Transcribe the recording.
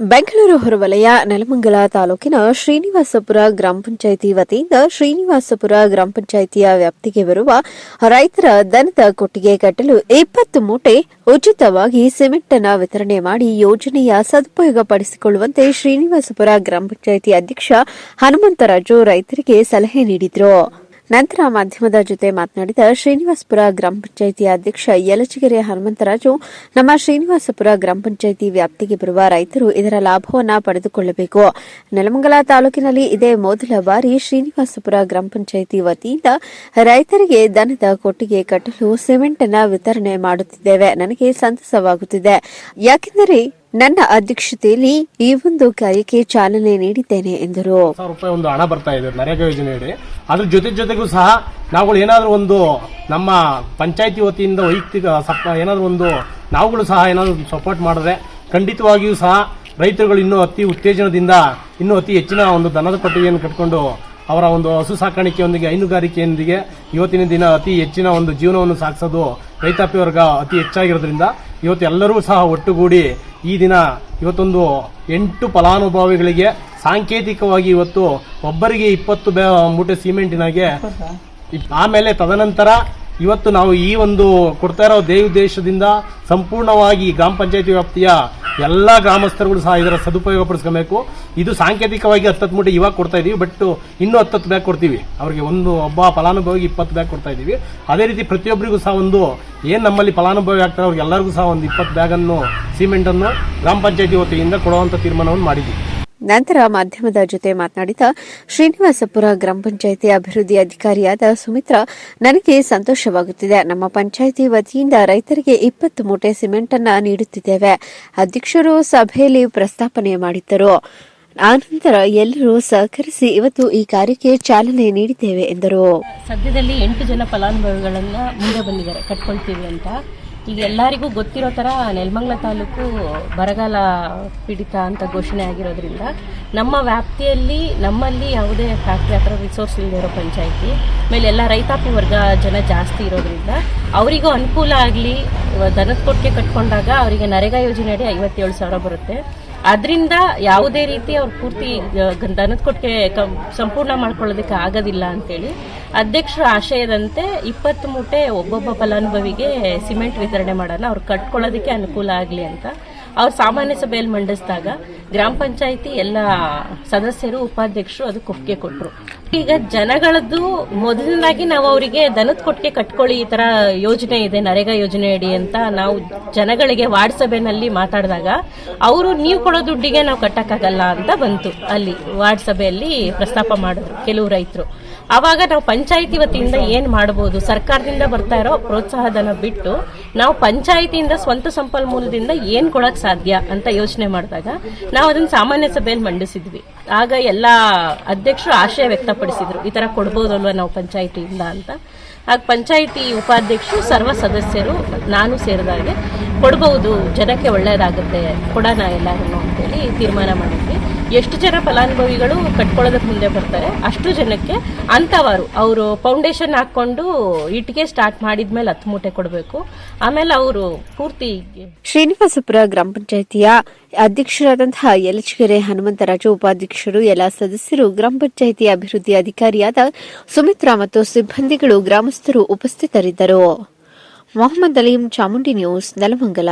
ಬೆಂಗಳೂರು ಹೊರವಲಯ, ನೆಲಮಂಗಲ ತಾಲೂಕಿನ ಶ್ರೀನಿವಾಸಪುರ ಗ್ರಾಮ ಪಂಚಾಯಿತಿ ವತಿಯಿಂದ ಶ್ರೀನಿವಾಸಪುರ ಗ್ರಾಮ ಪಂಚಾಯಿತಿಯ ವ್ಯಾಪ್ತಿಗೆ ಬರುವ ರೈತರ ದನದ ಕೊಟ್ಟಿಗೆ ಕಟ್ಟಲು ಇಪ್ಪತ್ತು ಮೂಟೆ ಉಚಿತವಾಗಿ ಸಿಮೆಂಟ್ ಅನ್ನು ವಿತರಣೆ ಮಾಡಿ ಯೋಜನೆಯ ಸದುಪಯೋಗ ಪಡಿಸಿಕೊಳ್ಳುವಂತೆ ಶ್ರೀನಿವಾಸಪುರ ಗ್ರಾಮ ಪಂಚಾಯಿತಿ ಅಧ್ಯಕ್ಷ ಹನುಮಂತರಾಜು ರೈತರಿಗೆ ಸಲಹೆ ನೀಡಿದರು. ನಂತರ ಮಾಧ್ಯಮದ ಜೊತೆ ಮಾತನಾಡಿದ ಶ್ರೀನಿವಾಸಪುರ ಗ್ರಾಮ ಪಂಚಾಯಿತಿ ಅಧ್ಯಕ್ಷ ಯಲಚಿಗೆರೆ ಹನುಮಂತರಾಜು, ನಮ್ಮ ಶ್ರೀನಿವಾಸಪುರ ಗ್ರಾಮ ಪಂಚಾಯಿತಿ ವ್ಯಾಪ್ತಿಗೆ ಬರುವ ರೈತರು ಇದರ ಲಾಭವನ್ನು ಪಡೆದುಕೊಳ್ಳಬೇಕು. ನೆಲಮಂಗಲ ತಾಲೂಕಿನಲ್ಲಿ ಇದೇ ಮೊದಲ ಬಾರಿ ಶ್ರೀನಿವಾಸಪುರ ಗ್ರಾಮ ಪಂಚಾಯಿತಿ ವತಿಯಿಂದ ರೈತರಿಗೆ ದನದ ಕೊಟ್ಟಿಗೆ ಕಟ್ಟಲು ಸಿಮೆಂಟ್ ಅನ್ನು ವಿತರಣೆ ಮಾಡುತ್ತಿದ್ದೇವೆ. ನನಗೆ ಸಂತಸವಾಗುತ್ತಿದೆ. ಯಾಕೆಂದರೆ ನನ್ನ ಅಧ್ಯಕ್ಷತೆಯಲ್ಲಿ ಈ ಒಂದು ಕಾರ್ಯಕ್ಕೆ ಚಾಲನೆ ನೀಡಿದ್ದೇನೆ ಎಂದರು. ಸಾವಿರ ರೂಪಾಯಿ ಒಂದು ಹಣ ಬರ್ತಾ ಇದೆ, ನರೇಗಾ ಯೋಜನೆಯಡಿ ಅದ್ರ ಜೊತೆ ಜೊತೆಗೂ ಸಹ ನಾವುಗಳು ಏನಾದರೂ ಒಂದು ನಮ್ಮ ಪಂಚಾಯತಿ ವತಿಯಿಂದ ವೈಯಕ್ತಿಕ ಏನಾದರೂ ಒಂದು ನಾವುಗಳು ಸಹ ಏನಾದರೂ ಸಪೋರ್ಟ್ ಮಾಡಿದ್ರೆ ಖಂಡಿತವಾಗಿಯೂ ಸಹ ರೈತರುಗಳು ಇನ್ನೂ ಅತಿ ಉತ್ತೇಜನದಿಂದ ಇನ್ನೂ ಅತಿ ಹೆಚ್ಚಿನ ಒಂದು ದನದ ಕೊಟ್ಟಿಗೆಯನ್ನು ಕಟ್ಕೊಂಡು ಅವರ ಒಂದು ಹಸು ಸಾಕಾಣಿಕೆಯೊಂದಿಗೆ, ಹೈನುಗಾರಿಕೆಯೊಂದಿಗೆ ಇವತ್ತಿನ ದಿನ ಅತಿ ಹೆಚ್ಚಿನ ಒಂದು ಜೀವನವನ್ನು ಸಾಗಿಸೋದು ರೈತಾಪಿ ವರ್ಗ ಅತಿ ಹೆಚ್ಚಾಗಿರೋದ್ರಿಂದ ಇವತ್ತು ಎಲ್ಲರೂ ಸಹ ಒಟ್ಟುಗೂಡಿ ಈ ದಿನ ಇವತ್ತೊಂದು ಎಂಟು ಫಲಾನುಭವಿಗಳಿಗೆ ಸಾಂಕೇತಿಕವಾಗಿ ಇವತ್ತು ಒಬ್ಬರಿಗೆ ಇಪ್ಪತ್ತು ಮೂಟೆ ಸಿಮೆಂಟಿನಾಗೆ ಆಮೇಲೆ ತದನಂತರ ಇವತ್ತು ನಾವು ಈ ಒಂದು ಕೊಡ್ತಾ ಇರೋ ದೇಶದಿಂದ ಸಂಪೂರ್ಣವಾಗಿ ಗ್ರಾಮ ಪಂಚಾಯತಿ ವ್ಯಾಪ್ತಿಯ ಎಲ್ಲ ಗ್ರಾಮಸ್ಥರುಗಳು ಸಹ ಇದರ ಸದುಪಯೋಗ ಪಡಿಸ್ಕೋಬೇಕು. ಇದು ಸಾಂಕೇತಿಕವಾಗಿ ಹತ್ತತ್ತು ಮೂಟೆ ಇವಾಗ ಕೊಡ್ತಾ ಇದೀವಿ ಬಟ್ ಇನ್ನೂ ಹತ್ತತ್ತು ಬ್ಯಾಗ್ ಕೊಡ್ತೀವಿ. ಅವರಿಗೆ ಒಂದು ಒಬ್ಬ ಫಲಾನುಭವಿಗೆ ಇಪ್ಪತ್ತು ಬ್ಯಾಗ್ ಕೊಡ್ತಾ ಇದ್ದೀವಿ ಅದೇ ರೀತಿ ಪ್ರತಿಯೊಬ್ಬರಿಗೂ ಸಹ ಒಂದು ಏನು ನಮ್ಮಲ್ಲಿ ಫಲಾನುಭವಿ ಆಗ್ತಾರೆ, ಅವ್ರಿಗೆಲ್ಲರಿಗೂ ಸಹ ಒಂದು ಇಪ್ಪತ್ತು ಬ್ಯಾಗನ್ನು, ಸಿಮೆಂಟನ್ನು ಗ್ರಾಮ ಪಂಚಾಯತಿ ವತಿಯಿಂದ ಕೊಡುವಂಥ ತೀರ್ಮಾನವನ್ನು ಮಾಡಿದ್ದೀವಿ ನಂತರ ಮಾಧ್ಯಮದ ಜೊತೆ ಮಾತನಾಡಿದ ಶ್ರೀನಿವಾಸಪುರ ಗ್ರಾಮ ಪಂಚಾಯಿತಿ ಅಭಿವೃದ್ಧಿ ಅಧಿಕಾರಿಯಾದ ಸುಮಿತ್ರಾ, ನನಗೆ ಸಂತೋಷವಾಗುತ್ತಿದೆ. ನಮ್ಮ ಪಂಚಾಯಿತಿ ವತಿಯಿಂದ ರೈತರಿಗೆ ಇಪ್ಪತ್ತು ಮೂಟೆ ಸಿಮೆಂಟ್ ಅನ್ನ ನೀಡುತ್ತಿದ್ದೇವೆ. ಅಧ್ಯಕ್ಷರು ಸಭೆಯಲ್ಲಿ ಪ್ರಸ್ತಾಪನೆ ಮಾಡಿದ್ದರು. ಆನಂತರ ಎಲ್ಲರೂ ಸಹಕರಿಸಿ ಇವತ್ತು ಈ ಕಾರ್ಯಕ್ಕೆ ಚಾಲನೆ ನೀಡಿದ್ದೇವೆ ಎಂದರು. ಸದ್ಯದಲ್ಲಿ ಎಂಟು ಜನ ಫಲಾನುಭವಿಗಳನ್ನ ಮುಂದೆ ಬಂದಿದ್ದಾರೆ. ಕಟ್ಕೊಳ್ತೀವಿ ಅಂತ. ಈಗ ಎಲ್ಲರಿಗೂ ಗೊತ್ತಿರೋ ಥರ ನೆಲಮಂಗಲ ತಾಲೂಕು ಬರಗಾಲ ಪೀಡಿತ ಅಂತ ಘೋಷಣೆ ಆಗಿರೋದ್ರಿಂದ ನಮ್ಮ ವ್ಯಾಪ್ತಿಯಲ್ಲಿ ನಮ್ಮಲ್ಲಿ ಯಾವುದೇ ಫ್ಯಾಕ್ಟ್ರಿ ಹತ್ರ ರಿಸೋರ್ಸ್ ಇಲ್ಲದೆ ಪಂಚಾಯಿತಿ, ಆಮೇಲೆ ಎಲ್ಲ ರೈತಾಪಿ ವರ್ಗ ಜನ ಜಾಸ್ತಿ ಇರೋದ್ರಿಂದ ಅವರಿಗೂ ಅನುಕೂಲ ಆಗಲಿ ದನದ ಕೊಟ್ಟಿಗೆ ಕಟ್ಕೊಂಡಾಗ ಅವರಿಗೆ ನರೇಗಾ ಯೋಜನೆಯಡಿ ಐವತ್ತೇಳು ಸಾವಿರ ಬರುತ್ತೆ. ಅದರಿಂದ ಯಾವುದೇ ರೀತಿ ಅವ್ರ ಪೂರ್ತಿ ದನದ ಕೊಟ್ಟಿಗೆ ಸಂಪೂರ್ಣ ಮಾಡ್ಕೊಳ್ಳೋದಕ್ಕೆ ಆಗೋದಿಲ್ಲ ಅಂತೇಳಿ ಅಧ್ಯಕ್ಷರ ಆಶಯದಂತೆ ಇಪ್ಪತ್ತು ಮೂಟೆ ಒಬ್ಬೊಬ್ಬ ಫಲಾನುಭವಿಗೆ ಸಿಮೆಂಟ್ ವಿತರಣೆ ಮಾಡೋಣ ಅವ್ರು ಕಟ್ಕೊಳ್ಳೋದಕ್ಕೆ ಅನುಕೂಲ ಆಗಲಿ ಅಂತ ಅವ್ರು ಸಾಮಾನ್ಯ ಸಭೆಯಲ್ಲಿ ಮಂಡಿಸಿದಾಗ ಗ್ರಾಮ ಪಂಚಾಯಿತಿ ಎಲ್ಲ ಸದಸ್ಯರು, ಉಪಾಧ್ಯಕ್ಷರು ಅದು ಒಪ್ಪಿಗೆ ಕೊಟ್ಟರು ಈಗ ಜನಗಳದ್ದು ಮೊದಲನಾಗಿ ನಾವು ಅವರಿಗೆ ದನದ ಕೊಟ್ಟಿಗೆ ಕಟ್ಕೊಳ್ಳಿ ಈ ತರ ಯೋಜನೆ ಇದೆ, ನರೇಗಾ ಯೋಜನೆ ಅಡಿ ಅಂತ ನಾವು ಜನಗಳಿಗೆ ವಾರ್ಡ್ ಸಭೆನಲ್ಲಿ ಮಾತಾಡಿದಾಗ ಅವರು ನೀವು ಕೊಡೋ ದುಡ್ಡಿಗೆ ನಾವು ಕಟ್ಟಕ್ಕಾಗಲ್ಲ ಅಂತ ಬಂತು. ಅಲ್ಲಿ ವಾರ್ಡ್ ಸಭೆಯಲ್ಲಿ ಪ್ರಸ್ತಾಪ ಮಾಡಿದ್ರು, ಕೆಲವು ರೈತರು. ಆವಾಗ ನಾವು ಪಂಚಾಯಿತಿ ವತಿಯಿಂದ ಏನು ಮಾಡಬಹುದು ಸರ್ಕಾರದಿಂದ ಬರ್ತಾ ಇರೋ ಪ್ರೋತ್ಸಾಹಧನ ಬಿಟ್ಟು ನಾವು ಪಂಚಾಯಿತಿಯಿಂದ ಸ್ವಂತ ಸಂಪನ್ಮೂಲದಿಂದ ಏನು ಕೊಡಕ್ ಸಾಧ್ಯ ಅಂತ ಯೋಚನೆ ಮಾಡಿದಾಗ ನಾವು ಅದನ್ನ ಸಾಮಾನ್ಯ ಸಭೆಯಲ್ಲಿ ಮಂಡಿಸಿದ್ವಿ. ಆಗ ಎಲ್ಲ ಅಧ್ಯಕ್ಷರು ಆಶಯ ವ್ಯಕ್ತಪಡಿಸಿದ್ರು, ಈ ತರ ಕೊಡ್ಬೋದಲ್ವಾ ನಾವು ಪಂಚಾಯಿತಿಯಿಂದ ಅಂತ. ಆಗ ಪಂಚಾಯಿತಿ ಉಪಾಧ್ಯಕ್ಷರು, ಸರ್ವ ಸದಸ್ಯರು, ನಾನು ಸೇರಿದಾಗೆ ಕೊಡ್ಬೋದು, ಜನಕ್ಕೆ ಒಳ್ಳೆಯದಾಗುತ್ತೆ ಕೊಡೋಣ ಎಲ್ಲರೂ ಅಂತೇಳಿ ತೀರ್ಮಾನ ಮಾಡಿದ್ವಿ. ಎಷ್ಟು ಜನ ಫಲಾನುಭವಿಗಳು ಕಟ್ಕೊಳ್ಳೋದಕ್ಕೆ ಮುಂದೆ ಬರ್ತಾರೆ, ಅಷ್ಟು ಜನಕ್ಕೆ ಅಂತವರು, ಅವರು ಫೌಂಡೇಶನ್ ಹಾಕೊಂಡು ಇಟ್ಟಿಗೆ ಸ್ಟಾರ್ಟ್ ಮಾಡಿದ್ಮೇಲೆ ಹತ್ತು ಮೂಟೆ ಕೊಡಬೇಕು. ಆಮೇಲೆ ಅವರು ಪೂರ್ತಿ ಶ್ರೀನಿವಾಸಪುರ ಗ್ರಾಮ ಪಂಚಾಯಿತಿಯ ಅಧ್ಯಕ್ಷರಾದಂತಹ ಯಲಚಗೆರೆ ಹನುಮಂತರಾಜು ಉಪಾಧ್ಯಕ್ಷರು, ಎಲ್ಲ ಸದಸ್ಯರು, ಗ್ರಾಮ ಪಂಚಾಯಿತಿ ಅಭಿವೃದ್ಧಿ ಅಧಿಕಾರಿಯಾದ ಸುಮಿತ್ರಾ ಮತ್ತು ಸಿಬ್ಬಂದಿಗಳು ಗ್ರಾಮಸ್ಥರು ಉಪಸ್ಥಿತರಿದ್ದರು. ಮೊಹಮ್ಮದ್ ಅಲೀಂ ಚಾಮುಂಡಿ ನ್ಯೂಸ್, ನೆಲಮಂಗಲ.